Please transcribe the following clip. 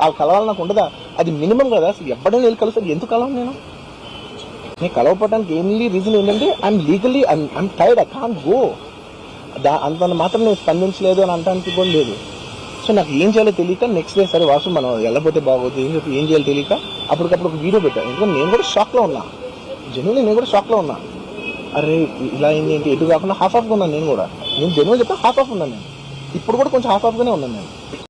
వాళ్ళు కలవాలి నాకు ఉండదా? అది మినిమం కదా అసలు ఎప్పుడైనా వెళ్ళి కలుస్తాను? ఎందుకు కలవను నేను? నేను కలవకపోవడానికి ఏంలీ రీజన్ ఏంటంటే I'm legally I'm tired I can go there అంత మాత్రం నేను స్పందించలేదు అని అనడానికి కూడా లేదు. సో నాకు ఏం చేయాలో తెలియక నెక్స్ట్ డే సరే వాసు మనం వెళ్ళబోతే బాగోదు ఏం చెప్పి ఏం చేయాలో తెలియక అప్పటికప్పుడు ఒక వీడియో పెట్టాను ఎందుకంటే నేను కూడా షాక్లో ఉన్నా. జనువులు నేను కూడా షాక్లో ఉన్నా. అరే ఇలా ఏంటి ఏంటి? ఎటు కాకుండా హాఫ్ ఆఫ్గా ఉన్నాను నేను కూడా. నేను జనువులు చెప్తే హాఫ్ ఆఫ్ ఉన్నాను నేను. ఇప్పుడు కూడా కొంచెం హాఫ్ ఆఫ్గానే ఉన్నాను నేను.